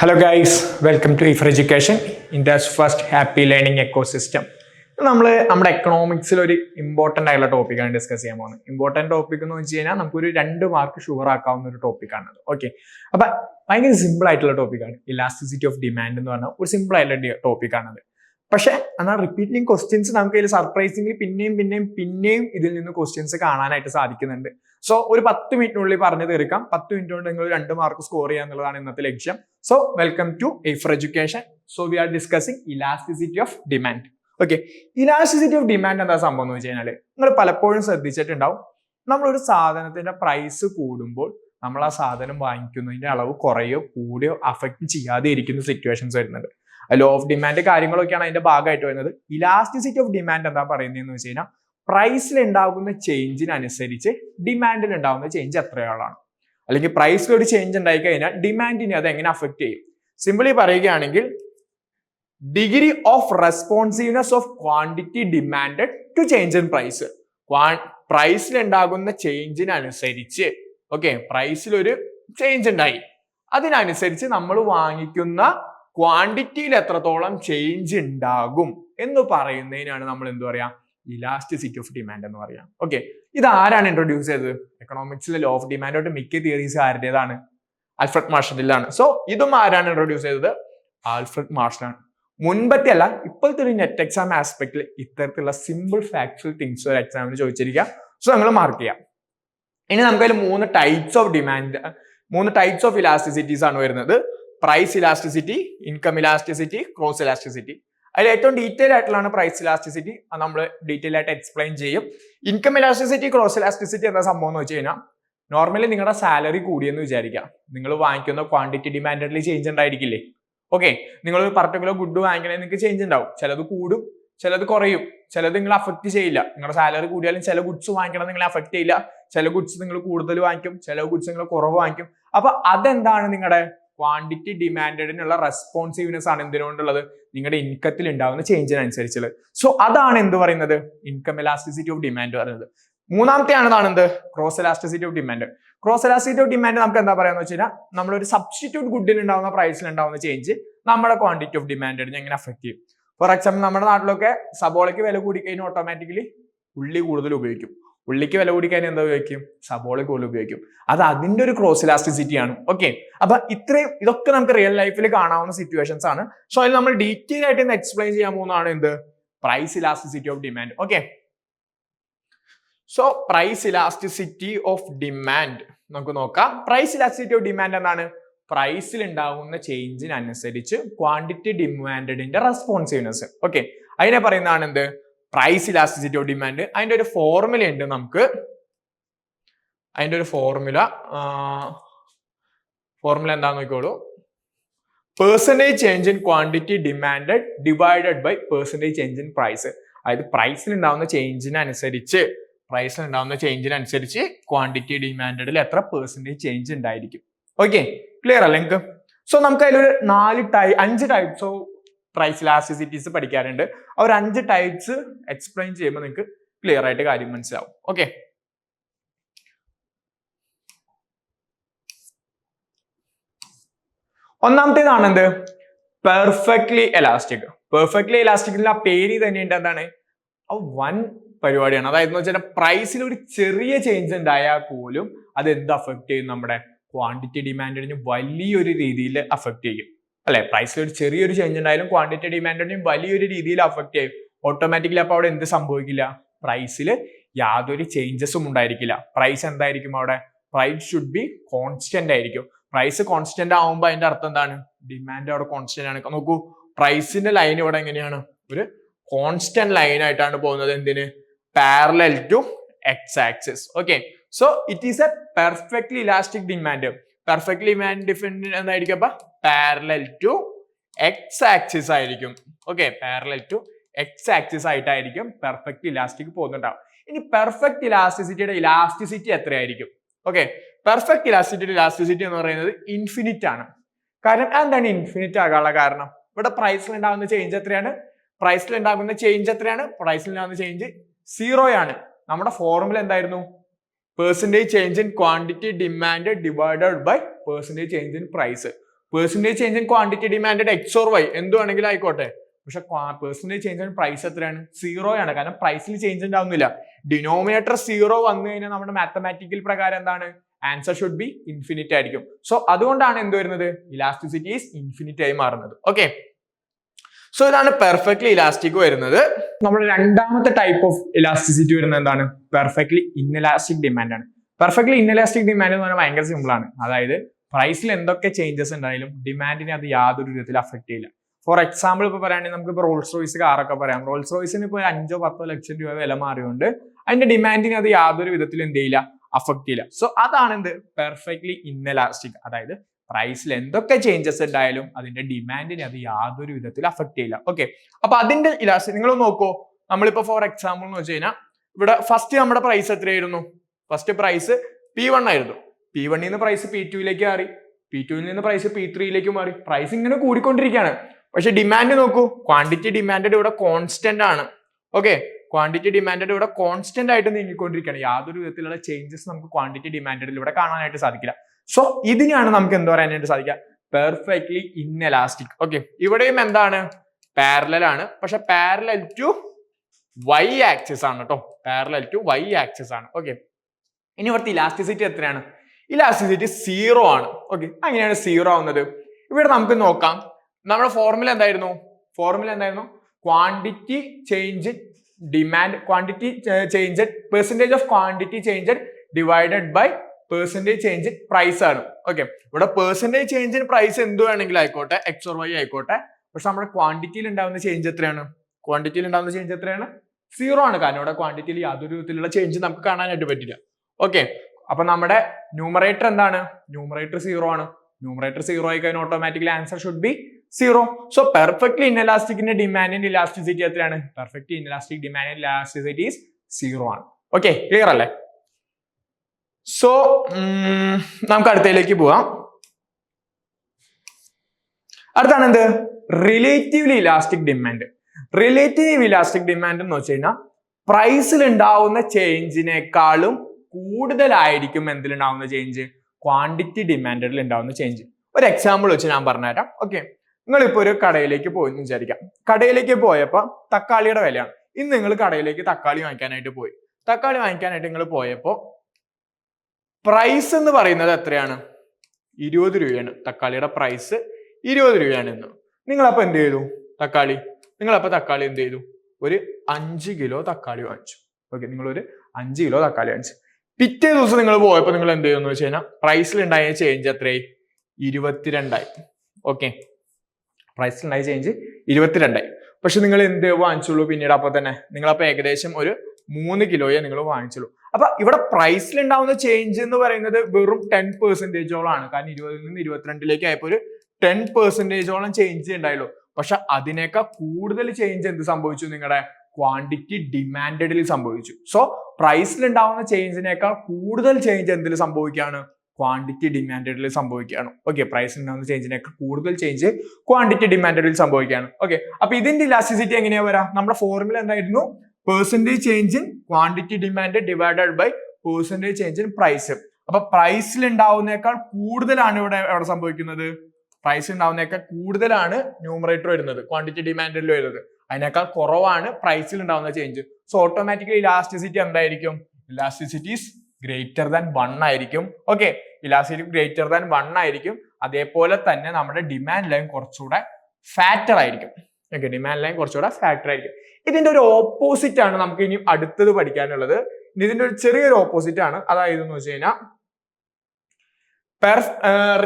Hello guys welcome to A four education India's first happy learning ecosystem നമ്മൾ നമ്മുടെ എക്കണോമിക്സിൽ ഒരു important ആയിട്ടുള്ള ടോപ്പിക്കാണ് ഡിസ്കസ് ചെയ്യാൻ പോകുന്നത്. ഇമ്പോർട്ടന്റ് ടോപ്പിക് എന്ന് വെച്ച് കഴിഞ്ഞാൽ നമുക്കൊരു രണ്ട് മാർക്ക് ഷുവർ ആക്കാവുന്ന ഒരു ടോപ്പിക്കാണ് ഓക്കെ അപ്പം ഭയങ്കര സിമ്പിൾ ആയിട്ടുള്ള ടോപ്പിക്കാണ് ഇലാസ്റ്റിസിറ്റി ഓഫ് ഡിമാൻഡ് എന്ന് പറഞ്ഞാൽ ഒരു സിമ്പിൾ ആയിട്ടുള്ള ടോപ്പിക്കാണത് പക്ഷെ എന്നാൽ റിപ്പീറ്റിംഗ് ക്വസ്റ്റ്യൻസ് നമുക്ക് ഇതിൽ സർപ്രൈസിംഗ്ലി പിന്നെയും പിന്നെയും പിന്നെയും ഇതിൽ നിന്ന് ക്വസ്റ്റ്യൻസ് കാണാനായിട്ട് സാധിക്കുന്നുണ്ട്. സോ ഒരു പത്ത് മിനിറ്റിനുള്ളിൽ പറഞ്ഞു തീർക്കാം. പത്ത് മിനിറ്റ് കൊണ്ട് നിങ്ങൾ രണ്ട് മാർക്ക് സ്കോർ ചെയ്യുക എന്നുള്ളതാണ് ഇന്നത്തെ ലക്ഷ്യം. So welcome to A four education so we are discussing elasticity of demand okay elasticity of demand എന്താ സംഭവം എന്ന് വെച്ച് കഴിഞ്ഞാൽ നിങ്ങൾ പലപ്പോഴും ശ്രദ്ധിച്ചിട്ടുണ്ടാവും. നമ്മളൊരു സാധനത്തിന്റെ പ്രൈസ് കൂടുമ്പോൾ നമ്മൾ ആ സാധനം വാങ്ങിക്കുന്നതിന്റെ അളവ് കുറയോ കൂടിയോ അഫക്റ്റ് ചെയ്യാതെ ഇരിക്കുന്ന സിറ്റുവേഷൻസ് വരുന്നുണ്ട് ലോ ഓഫ് ഡിമാൻഡ് കാര്യങ്ങളൊക്കെയാണ് അതിന്റെ ഭാഗമായിട്ട് വരുന്നത്. ഇലാസ്റ്റിസിറ്റി ഓഫ് ഡിമാൻഡ് എന്താ പറയുന്നതെന്ന് വെച്ച് കഴിഞ്ഞാൽ പ്രൈസിൽ ഉണ്ടാകുന്ന ചേഞ്ചിനനുസരിച്ച് ഡിമാൻഡിൽ ഉണ്ടാകുന്ന ചേഞ്ച് എത്രയാളാണ്. അല്ലെങ്കിൽ പ്രൈസിൽ ഒരു ചേഞ്ച് ഉണ്ടായി കഴിഞ്ഞാൽ ഡിമാൻഡിനെ അത് എങ്ങനെ അഫക്റ്റ് ചെയ്യും? സിമ്പിളി പറയുകയാണെങ്കിൽ degree of responsiveness of quantity demand to change in price price ഉണ്ടാകുന്ന ചേഞ്ചിനനുസരിച്ച് ഓക്കെ പ്രൈസിൽ ഒരു ചേഞ്ച് ഉണ്ടായി അതിനനുസരിച്ച് നമ്മൾ വാങ്ങിക്കുന്ന ക്വാണ്ടിറ്റിയിൽ എത്രത്തോളം ചേഞ്ച് ഉണ്ടാകും എന്ന് പറയുന്നതിനാണ് നമ്മൾ എന്ത് പറയാ? ഇലാസ്റ്റിസിറ്റി ഓഫ് ഡിമാൻഡ് എന്ന് പറയാം. ഓക്കെ ഇത് ആരാണ് ഇൻട്രൊഡ്യൂസ് ചെയ്തത് എക്കണോമിക്സിലെ ലോ ഓഫ് ഡിമാൻഡോട്ട് മിക്ക തിയറീസ് ആരുടേതാണ്? ആൽഫ്രഡ് മാർഷലിലാണ്. സോ ഇതും ആരാണ് ഇൻട്രൊഡ്യൂസ് ചെയ്തത്? ആൽഫ്രഡ് മാർഷലാണ്. മുൻപത്തെ അല്ല ഇപ്പോഴത്തെ ഒരു നെറ്റ് എക്സാം ആസ്പെക്റ്റിൽ ഇത്തരത്തിലുള്ള സിമ്പിൾ ഫാക്ച്വൽ തിങ്സ് ഒരു എക്സാമിന് ചോദിച്ചിരിക്കുക സോ നിങ്ങൾ മാർക്ക് ചെയ്യാം. ഇനി നമുക്കതിൽ മൂന്ന് ടൈപ്സ് ഓഫ് ഡിമാൻഡ് മൂന്ന് ടൈപ്സ് ഓഫ് ഇലാസ്റ്റിസിറ്റീസ് ആണ് വരുന്നത്. Price elasticity income elasticity cross elasticity അതിൽ ഏറ്റവും ഡീറ്റെയിൽ ആയിട്ടുള്ളതാണ് പ്രൈസ് ഇലാസ്റ്റിസിറ്റി അത് നമ്മൾ ഡീറ്റെയിൽ ആയിട്ട് എക്സ്പ്ലെയിൻ ചെയ്യും. ഇൻകം ഇലാസ്റ്റിസിറ്റി ക്രോസ് ഇലാസ്റ്റിസിറ്റി എന്താ സംഭവം എന്ന് വെച്ച് കഴിഞ്ഞാൽ നോർമലി നിങ്ങളുടെ സാലറി കൂടിയെന്ന് വിചാരിക്കാം. നിങ്ങൾ വാങ്ങിക്കുന്ന ക്വാണ്ടിറ്റി ഡിമാൻഡഡിൽ ചേഞ്ച് ഉണ്ടായിരിക്കില്ലേ ഓക്കെ നിങ്ങൾ ഒരു പർട്ടിക്കുലർ ഗുഡ് വാങ്ങിക്കണമെങ്കിൽ നിങ്ങൾക്ക് ചേഞ്ച് ഉണ്ടാവും ചിലത് കൂടും ചിലത് കുറയും. ചിലത് നിങ്ങൾ അഫക്റ്റ് ചെയ്യില്ല. നിങ്ങളുടെ സാലറി കൂടിയാലും ചില ഗുഡ്സ് വാങ്ങിക്കണം നിങ്ങളെ അഫക്റ്റ് ചെയ്യില്ല. ചില ഗുഡ്സ് നിങ്ങൾ കൂടുതൽ വാങ്ങിക്കും. ചില ഗുഡ്സ് നിങ്ങൾ കുറവ് വാങ്ങിക്കും. അപ്പൊ അതെന്താണ് നിങ്ങളുടെ ക്വാണ്ടിറ്റി ഡിമാൻഡിനുള്ള റെസ്പോൺസീവ്നെസ് ആണ് എന്തിനുകൊണ്ടുള്ളത് നിങ്ങളുടെ ഇൻകത്തിൽ ഉണ്ടാകുന്ന ചേഞ്ചിനനുസരിച്ചുള്ളത് സോ അതാണ് എന്ത് പറയുന്നത്? ഇൻകം എലാസ്റ്റിസിറ്റി ഓഫ് ഡിമാൻഡ് പറയുന്നത്. മൂന്നാമത്തെ ആണതാണ് എന്ത്? Cross elasticity of demand cross elasticity of demand നമുക്ക് എന്താ പറയാന്ന് വെച്ച് കഴിഞ്ഞാൽ നമ്മളൊരു സബ്സ്റ്റിറ്റ്യൂട്ട് ഗുഡിൽ ഉണ്ടാകുന്ന പ്രൈസിൽ ഉണ്ടാകുന്ന ചേഞ്ച് നമ്മുടെ ക്വാണ്ടിറ്റി ഓഫ് ഡിമാൻഡിനെ എങ്ങനെ അഫക്ട് ചെയ്യും? ഫോർ എക്സാമ്പിൾ നമ്മുടെ നാട്ടിലൊക്കെ സബോളയ്ക്ക് വില കൂടിക്കഴിഞ്ഞാൽ ഓട്ടോമാറ്റിക്കലി ഉള്ളി കൂടുതൽ ഉപയോഗിക്കും. ഉള്ളിക്ക് വില കൂടിക്കഴിഞ്ഞാൽ എന്താ ഉപയോഗിക്കും? സബോള കൂടുതൽ ഉപയോഗിക്കും. അത് അതിന്റെ ഒരു ക്രോസ് ഇലാസ്റ്റിസിറ്റി ആണ്. ഓക്കെ അപ്പൊ ഇത്രയും ഇതൊക്കെ നമുക്ക് റിയൽ ലൈഫിൽ കാണാവുന്ന സിറ്റുവേഷൻസ് ആണ്. സോ അതിൽ നമ്മൾ ഡീറ്റെയിൽ ആയിട്ട് ഇന്ന് എക്സ്പ്ലെയിൻ ചെയ്യാൻ പോകുന്നതാണ് എന്ത്? Price elasticity of demand okay so price elasticity of demand നമുക്ക് നോക്കാം. പ്രൈസ് ഇലാസ്റ്റിസിറ്റി ഓഫ് ഡിമാൻഡ് എന്താണ്? പ്രൈസിൽ ഉണ്ടാകുന്ന ചേഞ്ചിനനുസരിച്ച് ക്വാണ്ടിറ്റി ഡിമാൻഡിന്റെ റെസ്പോൺസീവ്നെസ് ഓക്കെ അതിനെ പറയുന്നതാണ് എന്ത്? പ്രൈസ് ഇലാസ്റ്റിസിറ്റി ഓഫ് ഡിമാൻഡ് അതിന്റെ ഒരു ഫോർമുല ഉണ്ട് നമുക്ക്. അതിന്റെ ഒരു ഫോർമുല ഫോർമുല എന്താന്ന് നോക്കിക്കോളൂ. Percentage change in quantity demanded divided by percentage change in price അതായത് പ്രൈസിൽ ഉണ്ടാവുന്ന ചേഞ്ചിനനുസരിച്ച് പ്രൈസിൽ ഉണ്ടാവുന്ന ചേഞ്ചിനനുസരിച്ച് ക്വാണ്ടിറ്റി ഡിമാൻഡിൽ എത്ര പേഴ്സന്റേജ് ചേഞ്ച് ഉണ്ടായിരിക്കും? ഓക്കെ ക്ലിയർ അല്ലേ നിങ്ങൾക്ക് സോ നമുക്ക് അതിലൊരു നാല് ടൈ അഞ്ച് ടൈപ്സ് ഓഫ് പ്രൈസ് ലാസ്റ്റിസിറ്റീസ് പഠിക്കാറുണ്ട് ആ ഒരു അഞ്ച് ടൈപ്സ് എക്സ്പ്ലെയിൻ ചെയ്യുമ്പോൾ നിങ്ങൾക്ക് ക്ലിയർ ആയിട്ട് കാര്യം മനസ്സിലാവും. ഓക്കെ ഒന്നാമത്തേതാണ് എന്ത്? പെർഫെക്റ്റ്ലി എലാസ്റ്റിക് പെർഫെക്റ്റ്ലി എലാസ്റ്റിക്കിന്റെ ആ പേര് തന്നെയുണ്ട് എന്താണ്? ആ വൻ പരിപാടിയാണ്. അതായത് വെച്ചാൽ പ്രൈസിൽ ഒരു ചെറിയ ചേഞ്ച് ഉണ്ടായാൽ പോലും അത് എന്ത് അഫക്ട് ചെയ്യും നമ്മുടെ ക്വാണ്ടിറ്റി ഡിമാൻഡിന് വലിയൊരു രീതിയിൽ അഫക്റ്റ് ചെയ്യും. അല്ലെ? പ്രൈസിൽ ഒരു ചെറിയൊരു ചേഞ്ച് ഉണ്ടായാലും ക്വാണ്ടിറ്റി ഡിമാൻഡിന് വലിയൊരു രീതിയിൽ അഫക്റ്റ് ചെയ്യും. ഓട്ടോമാറ്റിക്കലി അപ്പോൾ അവിടെ എന്ത് സംഭവിക്കില്ല? പ്രൈസിൽ യാതൊരു ചേഞ്ചസും ഉണ്ടായിരിക്കില്ല. പ്രൈസ് എന്തായിരിക്കും അവിടെ? പ്രൈസ് ഷുഡ് ബി കോൺസ്റ്റന്റ് ആയിരിക്കും. പ്രൈസ് കോൺസ്റ്റന്റ് ആവുമ്പോൾ അതിന്റെ അർത്ഥം എന്താണ്? ഡിമാൻഡ് അവിടെ കോൺസ്റ്റന്റ് ആണ്. നോക്കൂ. പ്രൈസിന്റെ ലൈൻ ഇവിടെ എങ്ങനെയാണ്? ഒരു കോൺസ്റ്റന്റ് ലൈൻ ആയിട്ടാണ് പോകുന്നത് എന്തിന്? Parallel to X axis okay so it is a perfectly elastic demand perfectly demand different എന്തായിരിക്കും അപ്പൊ? പാരലൽ ടു എക്സ് ആക്സിസ് ആയിരിക്കും. Okay parallel to X axis ആയിട്ടായിരിക്കും പെർഫെക്റ്റ് ഇലാസ്റ്റിക് പോകുന്നുണ്ടാവും. ഇനി പെർഫെക്റ്റ് ഇലാസ്റ്റിസിറ്റിയുടെ ഇലാസ്റ്റിസിറ്റി എത്രയായിരിക്കും? ഓക്കെ പെർഫെക്റ്റ് ഇലാസ്റ്റിസിറ്റിയുടെ ഇലാസ്റ്റിസിറ്റി എന്ന് പറയുന്നത് ഇൻഫിനിറ്റ് ആണ്. കാരണം എന്താണ് ഇൻഫിനിറ്റ് ആകാനുള്ള കാരണം? ഇവിടെ പ്രൈസിൽ ഉണ്ടാകുന്ന ചേഞ്ച് എത്രയാണ്? പ്രൈസിൽ ഉണ്ടാകുന്ന ചേഞ്ച് എത്രയാണ്? പ്രൈസിൽ ഉണ്ടാകുന്ന ചേഞ്ച് സീറോ ആണ്. നമ്മുടെ ഫോർമുല എന്തായിരുന്നു? Percentage change in quantity demand divided by percentage change in price percentage change in quantity demand X or Y എന്ത് വേണമെങ്കിലും ആയിക്കോട്ടെ. പക്ഷെ പേഴ്സന്റേജ് ചേഞ്ച് ഇൻ പ്രൈസ് എത്രയാണ്? സീറോ ആണ്. കാരണം പ്രൈസിൽ ചേഞ്ച് ഉണ്ടാവുന്നില്ല. ഡിനോമിനേറ്റർ സീറോ വന്നു കഴിഞ്ഞാൽ നമ്മുടെ മാത്തമാറ്റിക്കൽ പ്രകാരം എന്താണ്? ആൻസർ ഷുഡ് ബി ഇൻഫിനിറ്റ് ആയിരിക്കും. സോ അതുകൊണ്ടാണ് എന്ത് വരുന്നത്? ഇലാസ്റ്റിസിറ്റി ഈസ് ഇൻഫിനിറ്റ് ആയി മാറുന്നത്. ഓക്കെ സോ ഇതാണ് പെർഫെക്റ്റ്ലി ഇലാസ്റ്റിക് വരുന്നത്. നമ്മുടെ രണ്ടാമത്തെ ടൈപ്പ് ഓഫ് ഇലാസ്റ്റിസിറ്റി വരുന്നത് എന്താണ്? പെർഫെക്റ്റ്ലി ഇൻഇലാസ്റ്റിക് ഡിമാൻഡ് ആണ്. പെർഫെക്റ്റ്ലി ഇൻഇലാസ്റ്റിക് ഡിമാൻഡ് എന്ന് പറഞ്ഞാൽ ഭയങ്കര സിമ്പിൾ ആണ്. അതായത് പ്രൈസിൽ എന്തൊക്കെ ചേഞ്ചസ് ഉണ്ടായാലും ഡിമാൻഡിനെ അത് യാതൊരു വിധത്തിൽ അഫക്ട് ചെയ്യില്ല. ഫോർ എക്സാമ്പിൾ ഇപ്പൊ പറയുകയാണെങ്കിൽ നമുക്ക് ഇപ്പോൾ റോൾസ് റോയ്സ് കാറൊക്കെ പറയാം. റോൾസ് റോയ്സിന് ഇപ്പോൾ അഞ്ചോ പത്തോ ലക്ഷം രൂപ വില മാറിയുകൊണ്ട് അതിന്റെ ഡിമാൻഡിനെ അത് യാതൊരു വിധത്തിലും എന്ത് ചെയ്യില്ല? അഫക്ട് ചെയ്യില്ല. സോ അതാണ് എന്ത് പെർഫെക്റ്റ്ലി ഇൻഇലാസ്റ്റിക് അതായത് പ്രൈസിൽ എന്തൊക്കെ ചേഞ്ചസ് ഉണ്ടായാലും അതിന്റെ ഡിമാൻഡിനെ അത് യാതൊരു വിധത്തിൽ അഫക്ട് ചെയ്യില്ല. ഓക്കെ അപ്പൊ അതിന്റെ ഇലാസ്റ്റിക് നിങ്ങൾ നോക്കൂ. നമ്മളിപ്പോ ഫോർ എക്സാമ്പിൾ എന്ന് വെച്ച് കഴിഞ്ഞാൽ ഇവിടെ ഫസ്റ്റ് നമ്മുടെ പ്രൈസ് എത്രയായിരുന്നു? ഫസ്റ്റ് പ്രൈസ് പി വൺ ആയിരുന്നു. പി വണ്ണിൽ നിന്ന് പ്രൈസ് പി ടുവിലേക്ക് മാറി. പി ടുവിൽ നിന്ന് പ്രൈസ് പി ത്രീയിലേക്ക് മാറി. പ്രൈസ് ഇങ്ങനെ കൂടിക്കൊണ്ടിരിക്കുകയാണ്. പക്ഷെ ഡിമാൻഡ് നോക്കൂ. ക്വാണ്ടിറ്റി ഡിമാൻഡ് ഇവിടെ കോൺസ്റ്റന്റ് ആണ്. ഓക്കെ ക്വാണ്ടിറ്റി ഡിമാൻഡ് ഇവിടെ കോൺസ്റ്റന്റ് ആയിട്ട് നീങ്ങിക്കൊണ്ടിരിക്കുകയാണ്. യാതൊരു വിധത്തിലുള്ള ചേഞ്ചസ് നമുക്ക് ക്വാണ്ടിറ്റി ഡിമാൻഡിൽ ഇവിടെ കാണാനായിട്ട് സാധിക്കില്ല. സോ ഇതിനെയാണ് നമുക്ക് എന്ത് പറയാനായിട്ട് സാധിക്കുക? പെർഫെക്റ്റ്ലി ഇൻഎലാസ്റ്റിക് ഓക്കെ ഇവിടെയും എന്താണ്? പാരലൽ ആണ്. പക്ഷെ പാരലൽ ടു വൈ ആക്സിസ് ആണ് കേട്ടോ പാരലൽ ടു വൈ ആക്സിസ് ആണ്. ഓക്കെ ഇനി ഇവിടുത്തെ ഇലാസ്റ്റിസിറ്റി എത്രയാണ്? ഇലാസ്റ്റിസിറ്റി സീറോ ആണ്. ഓക്കെ അങ്ങനെയാണ് സീറോ ആവുന്നത്. ഇവിടെ നമുക്ക് നോക്കാം. നമ്മുടെ ഫോർമുല എന്തായിരുന്നു? ഫോർമുല എന്തായിരുന്നു? Quantity change demand quantity change percentage of quantity change divided by percentage change in price ആണ്. ഓക്കെ ഇവിടെ പെർസെന്റേജ് ചേഞ്ച് ഇൻ പ്രൈസ് എന്ത് വേണമെങ്കിലും ആയിക്കോട്ടെ എക്സ് ഓർ വൈ ആയിക്കോട്ടെ. പക്ഷെ നമ്മുടെ ക്വാണ്ടിറ്റിയിൽ ഉണ്ടാവുന്ന ചേഞ്ച് എത്രയാണ്? ക്വാണ്ടിറ്റിയിൽ ഉണ്ടാവുന്ന ചേഞ്ച് എത്രയാണ്? സീറോ ആണ്. കാരണം ഇവിടെ ക്വാണ്ടിറ്റിയിൽ യാതൊരു വിധത്തിലുള്ള ചേഞ്ച് നമുക്ക് കാണാനായിട്ട് പറ്റില്ല. ഓക്കെ അപ്പൊ നമ്മുടെ ന്യൂമറേറ്റർ എന്താണ്? ന്യൂമറേറ്റർ സീറോ ആണ്. ന്യൂമറേറ്റർ സീറോ ആയി കഴിഞ്ഞാൽ automatically answer should be zero so perfectly ഇൻഎലാസ്റ്റിക്കിന്റെ ഡിമാൻഡിന്റെ ഇലാസ്റ്റിസിറ്റി എത്രയാണ്? Perfectly inelastic demand elasticity is zero ആണ്. ഓക്കെ ക്ലിയർ അല്ലേ? സോ നമുക്ക് അടുത്തയിലേക്ക് പോവാം. അടുത്താണ് എന്ത് relatively elastic demand relative elastic demand എന്ന് വെച്ച് കഴിഞ്ഞാൽ പ്രൈസിൽ ഉണ്ടാവുന്ന ചേഞ്ചിനേക്കാളും കൂടുതലായിരിക്കും എന്തിലുണ്ടാവുന്ന ചേഞ്ച് ക്വാണ്ടിറ്റി ഡിമാൻഡിൽ ഉണ്ടാവുന്ന ചേഞ്ച് ഒരു എക്സാമ്പിൾ വെച്ച് ഞാൻ പറഞ്ഞുതരാം. ഓക്കെ നിങ്ങളിപ്പോ ഒരു കടയിലേക്ക് പോയി എന്ന് വിചാരിക്കാം. കടയിലേക്ക് പോയപ്പോൾ തക്കാളിയുടെ വിലയാണ്. ഇന്ന് നിങ്ങൾ കടയിലേക്ക് തക്കാളി വാങ്ങിക്കാനായിട്ട് പോയി. തക്കാളി വാങ്ങിക്കാനായിട്ട് നിങ്ങൾ പോയപ്പോ പ്രൈസ് എന്ന് പറയുന്നത് എത്രയാണ്? ഇരുപത് രൂപയാണ്. തക്കാളിയുടെ പ്രൈസ് ഇരുപത് രൂപയാണ് ഇന്ന് നിങ്ങളപ്പോ എന്ത് ചെയ്തു? തക്കാളി. നിങ്ങളപ്പോ തക്കാളി എന്ത് ചെയ്തു? ഒരു അഞ്ച് കിലോ തക്കാളി വാങ്ങിച്ചു. ഓക്കെ നിങ്ങൾ ഒരു അഞ്ച് കിലോ തക്കാളി വാങ്ങിച്ചു. പിറ്റേ ദിവസം നിങ്ങൾ പോയപ്പോൾ നിങ്ങൾ എന്ത് ചെയ്യുമെന്ന് വെച്ച് കഴിഞ്ഞാൽ പ്രൈസിൽ ഉണ്ടായ ചേഞ്ച് എത്രയായി? ഇരുപത്തിരണ്ടായി. ഓക്കെ പ്രൈസിലുണ്ടായ ചേഞ്ച് ഇരുപത്തിരണ്ടായി. പക്ഷെ നിങ്ങൾ എന്ത് വാങ്ങിച്ചുള്ളൂ? പിന്നീട് അപ്പൊ തന്നെ. നിങ്ങൾ അപ്പൊ ഏകദേശം ഒരു മൂന്ന് കിലോയെ നിങ്ങൾ വാങ്ങിച്ചുള്ളൂ. അപ്പൊ ഇവിടെ പ്രൈസിൽ ഉണ്ടാവുന്ന ചേഞ്ച് എന്ന് പറയുന്നത് വെറും ടെൻ പെർസെന്റേജോളാണ് കാരണം ഇരുപതിൽ നിന്ന് ഇരുപത്തിരണ്ടിലേക്ക് ആയപ്പോൾ ഒരു ടെൻ പെർസെന്റേജോളം ചേഞ്ച് ഉണ്ടായുള്ളൂ പക്ഷെ അതിനേക്കാൾ കൂടുതൽ ചേഞ്ച് എന്ത് സംഭവിച്ചു നിങ്ങളുടെ ക്വാണ്ടിറ്റി ഡിമാൻഡഡിൽ സംഭവിച്ചു. സോ പ്രൈസിൽ ഉണ്ടാവുന്ന ചേഞ്ചിനേക്കാൾ കൂടുതൽ ചേഞ്ച് എന്തിൽ സംഭവിക്കുകയാണ് ക്വാണ്ടിറ്റി ഡിമാൻഡഡിൽ സംഭവിക്കുകയാണ് ഓക്കെ പ്രൈസിൽ ഉണ്ടാവുന്ന ചേഞ്ചിനേക്കാൾ കൂടുതൽ ചേഞ്ച് ക്വാണ്ടിറ്റി ഡിമാൻഡഡിൽ സംഭവിക്കുകയാണ് ഓക്കെ അപ്പൊ ഇതിന്റെ ഇലാസ്റ്റിസിറ്റി എങ്ങനെയാ വരാം? നമ്മുടെ ഫോർമുല എന്തായിരുന്നു? Percentage change in quantity demand divided by percentage change in price അപ്പൊ പ്രൈസിൽ ഉണ്ടാവുന്നേക്കാൾ കൂടുതലാണ് ഇവിടെ എവിടെ സംഭവിക്കുന്നത്. പ്രൈസ് ഉണ്ടാവുന്നേക്കാൾ കൂടുതലാണ് ന്യൂമറേറ്റർ വരുന്നത് ക്വാണ്ടിറ്റി ഡിമാൻഡിൽ വരുന്നത്. അതിനേക്കാൾ കുറവാണ് പ്രൈസിൽ ഉണ്ടാവുന്ന ചേഞ്ച് സോ ഓട്ടോമാറ്റിക്കലി ഇലാസ്റ്റിസിറ്റി എന്തായിരിക്കും? ഇലാസ്റ്റിസിറ്റി ഗ്രേറ്റർ ദാൻ വൺ ആയിരിക്കും. Okay elasticity greater than one ആയിരിക്കും. അതേപോലെ തന്നെ നമ്മുടെ ഡിമാൻഡ് ലൈൻ കുറച്ചുകൂടെ ഫാറ്റർ ആയിരിക്കും. ഓക്കെ ഡിമാൻഡ് ലൈൻ കുറച്ചുകൂടെ ഫാക്ടർ ആയിരിക്കും. ഇതിന്റെ ഒരു ഓപ്പോസിറ്റ് ആണ് നമുക്ക് ഇനി അടുത്തത് പഠിക്കാനുള്ളത്. ഇതിന്റെ ഒരു ചെറിയൊരു ഓപ്പോസിറ്റ് ആണ്. അതായത് എന്ന് വെച്ച് കഴിഞ്ഞാൽ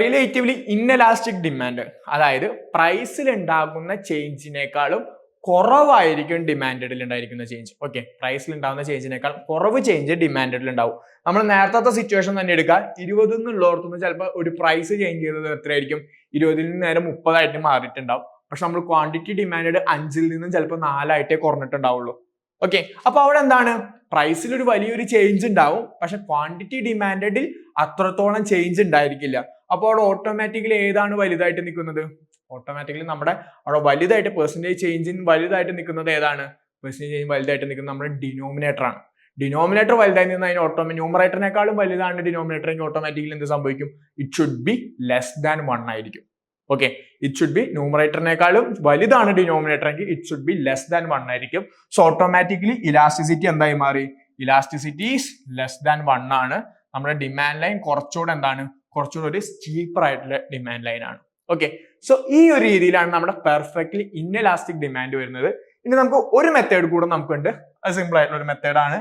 റിലേറ്റീവ്ലി ഇന്നലാസ്റ്റിക് ഡിമാൻഡ് അതായത് പ്രൈസിൽ ഉണ്ടാകുന്ന ചേഞ്ചിനേക്കാളും കുറവായിരിക്കും ഡിമാൻഡിൽ ഉണ്ടായിരിക്കുന്ന ചേഞ്ച് ഓക്കെ പ്രൈസിൽ ഉണ്ടാകുന്ന ചേഞ്ചിനേക്കാൾ കുറവ് ചേഞ്ച് ഡിമാൻഡിൽ ഉണ്ടാവും. നമ്മൾ നേരത്തെ സിറ്റുവേഷൻ തന്നെ എടുക്കുക ഇരുപതിൽ നിന്നുള്ളവർത്തുനിന്ന് ചിലപ്പോൾ ഒരു പ്രൈസ് ചേഞ്ച് ചെയ്തത് എത്രയായിരിക്കും? ഇരുപതിൽ നിന്ന് നേരെ മുപ്പതായിട്ട് മാറിയിട്ടുണ്ടാവും. പക്ഷെ നമ്മൾ ക്വാണ്ടിറ്റി ഡിമാൻഡ് അഞ്ചിൽ നിന്നും ചിലപ്പോൾ നാലായിട്ടേ കുറഞ്ഞിട്ടുണ്ടാവുള്ളൂ. ഓക്കെ അപ്പൊ അവിടെ എന്താണ്? പ്രൈസിൽ ഒരു വലിയൊരു ചേഞ്ച് ഉണ്ടാവും. പക്ഷെ ക്വാണ്ടിറ്റി ഡിമാൻഡിൽ അത്രത്തോളം ചേഞ്ച് ഉണ്ടായിരിക്കില്ല. അപ്പോൾ അവിടെ ഓട്ടോമാറ്റിക്കലി ഏതാണ് വലുതായിട്ട് നിൽക്കുന്നത്? ഓട്ടോമാറ്റിക്കലി നമ്മുടെ അവിടെ വലുതായിട്ട് പെർസെന്റേജ് ചേഞ്ചിൻ വലുതായിട്ട് നിൽക്കുന്നത് ഏതാണ്? പെർസെന്റേജ് ചേഞ്ച് വലുതായിട്ട് നിൽക്കുന്നത് നമ്മുടെ ഡിനോമിനേറ്റർ ആണ്. ഡിനോമിനേറ്റർ വലുതായി നിന്ന് അതിന് ഓട്ടോമേ ന്യൂമറേറ്ററിനേക്കാളും വലുതാണ് ഡിനോമിനേറ്റർ ഓട്ടോമാറ്റിക്കലി എന്ത് സംഭവിക്കും? It should be less than one ആയിരിക്കും. ഓക്കെ ഇറ്റ് ഷുഡ് ബി ന്യൂമറേറ്ററിനേക്കാളും വലുതാണ് ഡിനോമിനേറ്റർ എങ്കിൽ it should be less than one ആയിരിക്കും. സോ ഓട്ടോമാറ്റിക്കലി ഇലാസ്റ്റിസിറ്റി എന്തായി മാറി? Elasticity is less than one ആണ്. നമ്മുടെ ഡിമാൻഡ് ലൈൻ കുറച്ചുകൂടെ എന്താണ്? കുറച്ചുകൂടെ ഒരു സ്റ്റീപ്പർ ആയിട്ടുള്ള ഡിമാൻഡ് ലൈൻ ആണ്. ഓക്കെ സോ ഈ ഒരു രീതിയിലാണ് നമ്മുടെ പെർഫെക്റ്റ്ലി ഇൻഇലാസ്റ്റിക് ഡിമാൻഡ് വരുന്നത്. ഇനി നമുക്ക് ഒരു മെത്തേഡ് കൂടെ നമുക്കുണ്ട്. അത് സിമ്പിൾ ആയിട്ടുള്ള ഒരു മെത്തേഡാണ്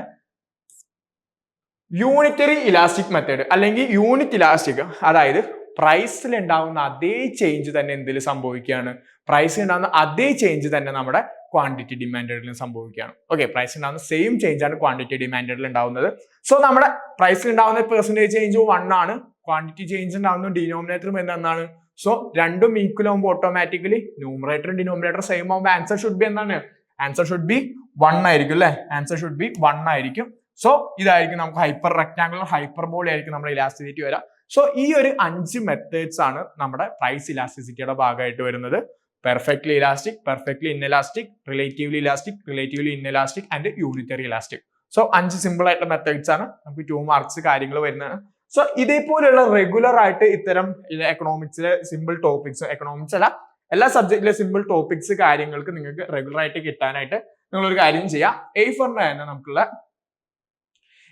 യൂണിറ്ററി ഇലാസ്റ്റിക് മെത്തേഡ് അല്ലെങ്കിൽ യൂണിറ്റ് ഇലാസ്റ്റിക് അതായത് പ്രൈസിൽ ഉണ്ടാവുന്ന അതേ ചേഞ്ച് തന്നെ എന്തിൽ സംഭവിക്കുകയാണ്? പ്രൈസിൽ ഉണ്ടാകുന്ന അതേ ചേഞ്ച് തന്നെ നമ്മുടെ ക്വാണ്ടിറ്റി ഡിമാൻഡിൽ സംഭവിക്കുകയാണ്. ഓക്കെ പ്രൈസിൽ ഉണ്ടാകുന്ന സെയിം ചേഞ്ച് ആണ് ക്വാണ്ടിറ്റി ഡിമാൻഡിൽ ഉണ്ടാവുന്നത് സോ നമ്മുടെ പ്രൈസിൽ ഉണ്ടാകുന്ന പെർസെന്റേജ് ചേഞ്ച് വൺ ആണ് ക്വാണ്ടിറ്റി ചേഞ്ച് ഉണ്ടാകുന്ന ഡിനോമിനേറ്ററും എന്താണ് സോ രണ്ടും ഈക്വൽ ആകുമ്പോൾ ഓട്ടോമാറ്റിക്കലി ന്യൂമറേറ്ററും ഡിനോമിനേറ്ററും സെയിം ആകുമ്പോൾ ആൻസർ ഷുഡ് ബി എന്താണ് ആൻസർ ഷുഡ് ബി വൺ ആയിരിക്കും അല്ലേ? ആൻസർ ഷുഡ് ബി വൺ ആയിരിക്കും. സോ ഇതായിരിക്കും നമുക്ക് ഹൈപ്പർ റെക്ടാങ്കുലർ ഹൈപ്പർബോളി ആയിരിക്കും നമ്മുടെ ഇലാസ്റ്റിസിറ്റി വരാം. സോ ഈ ഒരു അഞ്ച് മെത്തേഡ്സ് ആണ് നമ്മുടെ പ്രൈസ് ഇലാസ്റ്റിസിറ്റിയുടെ ഭാഗമായിട്ട് വരുന്നത്. Perfectly elastic perfectly inelastic relatively elastic relatively inelastic and unitary elastic so അഞ്ച് സിമ്പിൾ ആയിട്ടുള്ള മെത്തേഡ്സ് ആണ്. നമുക്ക് ടു മാർക്സ് കാര്യങ്ങൾ വരുന്നതാണ്. സോ ഇതേപോലെയുള്ള റെഗുലർ ആയിട്ട് ഇത്തരം എക്കണോമിക്സിലെ സിമ്പിൾ ടോപ്പിക്സ് എക്കണോമിക്സ് അല്ല എല്ലാ സബ്ജക്റ്റിലെ സിമ്പിൾ ടോപ്പിക്സ് കാര്യങ്ങൾക്ക് നിങ്ങൾക്ക് റെഗുലർ ആയിട്ട് കിട്ടാനായിട്ട് നിങ്ങളൊരു കാര്യം ചെയ്യാം. എയ്ഫറിന്റെ ഫോറിന്റെ തന്നെ നമുക്കുള്ള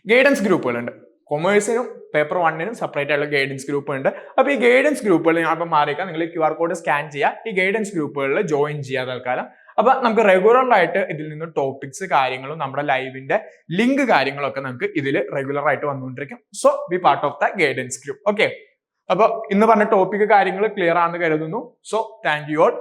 ഗൈഡൻസ് ഗ്രൂപ്പുകളുണ്ട് കൊമേഴ്സിനും പേപ്പർ വണ്ണിനും സെപ്പറേറ്റ് ആയിട്ടുള്ള ഗൈഡൻസ് ഗ്രൂപ്പ് ഉണ്ട്. അപ്പോൾ ഈ ഗൈഡൻസ് ഗ്രൂപ്പുകൾ ഞാൻ ഇപ്പം മാറിയേക്കാം. നിങ്ങൾ ക്യു ആർ കോഡ് സ്കാൻ ചെയ്യുക. ഈ ഗൈഡൻസ് ഗ്രൂപ്പുകളിൽ ജോയിൻ ചെയ്യുക തൽക്കാലം. അപ്പൊ നമുക്ക് റെഗുലർ ആയിട്ട് ഇതിൽ നിന്ന് ടോപ്പിക്സ് കാര്യങ്ങളും നമ്മുടെ ലൈവിന്റെ ലിങ്ക് കാര്യങ്ങളൊക്കെ നമുക്ക് ഇതിൽ റെഗുലർ ആയിട്ട് വന്നുകൊണ്ടിരിക്കും. So be part of the guidance group okay അപ്പൊ ഇന്ന് പറഞ്ഞ ടോപ്പിക് കാര്യങ്ങൾ ക്ലിയർ ആണെന്ന് കരുതുന്നു. So thank you all